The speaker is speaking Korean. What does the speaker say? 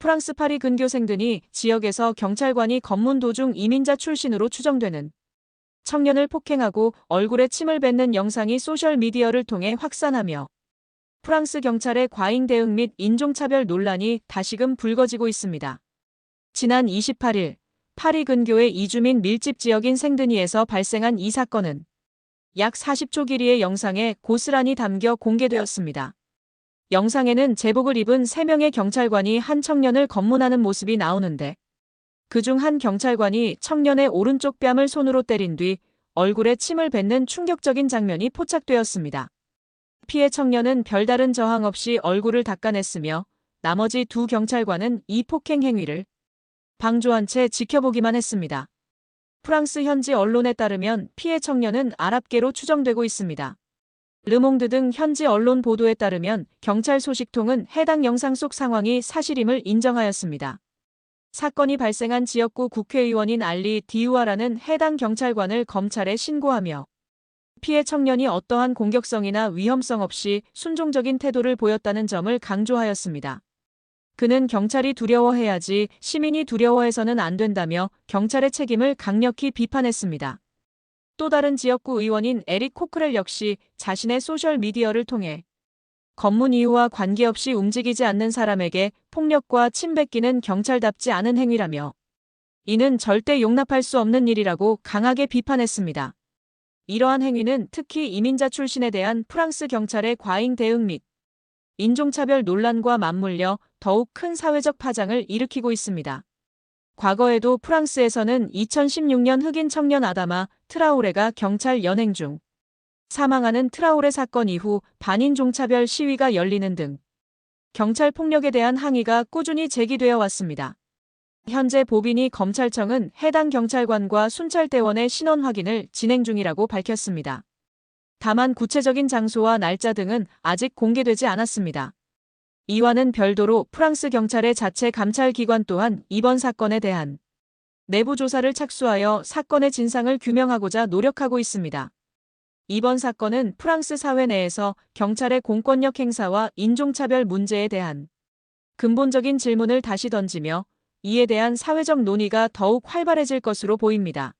프랑스 파리 근교생 등이 지역에서 경찰관이 검문 도중 이민자 출신으로 추정되는 청년을 폭행하고 얼굴에 침을 뱉는 영상이 소셜미디어를 통해 확산하며 프랑스 경찰의 과잉 대응 및 인종차별 논란이 다시금 불거지고 있습니다. 지난 28일 파리 근교의 이주민 밀집 지역인 생드니에서 발생한 이 사건은 약 40초 길이의 영상에 고스란히 담겨 공개되었습니다. 영상에는 제복을 입은 3명의 경찰관이 한 청년을 검문하는 모습이 나오는데 그중 한 경찰관이 청년의 오른쪽 뺨을 손으로 때린 뒤 얼굴에 침을 뱉는 충격적인 장면이 포착되었습니다. 피해 청년은 별다른 저항 없이 얼굴을 닦아냈으며 나머지 두 경찰관은 이 폭행 행위를 방조한 채 지켜보기만 했습니다. 프랑스 현지 언론에 따르면 피해 청년은 아랍계로 추정되고 있습니다. 르몽드 등 현지 언론 보도에 따르면 경찰 소식통은 해당 영상 속 상황이 사실임을 인정하였습니다. 사건이 발생한 지역구 국회의원인 알리 디우아라는 해당 경찰관을 검찰에 신고하며 피해 청년이 어떠한 공격성이나 위험성 없이 순종적인 태도를 보였다는 점을 강조하였습니다. 그는 경찰이 두려워해야지 시민이 두려워해서는 안 된다며 경찰의 책임을 강력히 비판했습니다. 또 다른 지역구 의원인 에릭 코크렐 역시 자신의 소셜미디어를 통해 검문 이유와 관계없이 움직이지 않는 사람에게 폭력과 침 뱉기는 경찰답지 않은 행위라며 이는 절대 용납할 수 없는 일이라고 강하게 비판했습니다. 이러한 행위는 특히 이민자 출신에 대한 프랑스 경찰의 과잉 대응 및 인종차별 논란과 맞물려 더욱 큰 사회적 파장을 일으키고 있습니다. 과거에도 프랑스에서는 2016년 흑인 청년 아다마 트라우레가 경찰 연행 중 사망하는 트라우레 사건 이후 반인 종차별 시위가 열리는 등 경찰 폭력에 대한 항의가 꾸준히 제기되어 왔습니다. 현재 보비니 검찰청은 해당 경찰관과 순찰대원의 신원 확인을 진행 중이라고 밝혔습니다. 다만 구체적인 장소와 날짜 등은 아직 공개되지 않았습니다. 이와는 별도로 프랑스 경찰의 자체 감찰 기관 또한 이번 사건에 대한 내부 조사를 착수하여 사건의 진상을 규명하고자 노력하고 있습니다. 이번 사건은 프랑스 사회 내에서 경찰의 공권력 행사와 인종차별 문제에 대한 근본적인 질문을 다시 던지며 이에 대한 사회적 논의가 더욱 활발해질 것으로 보입니다.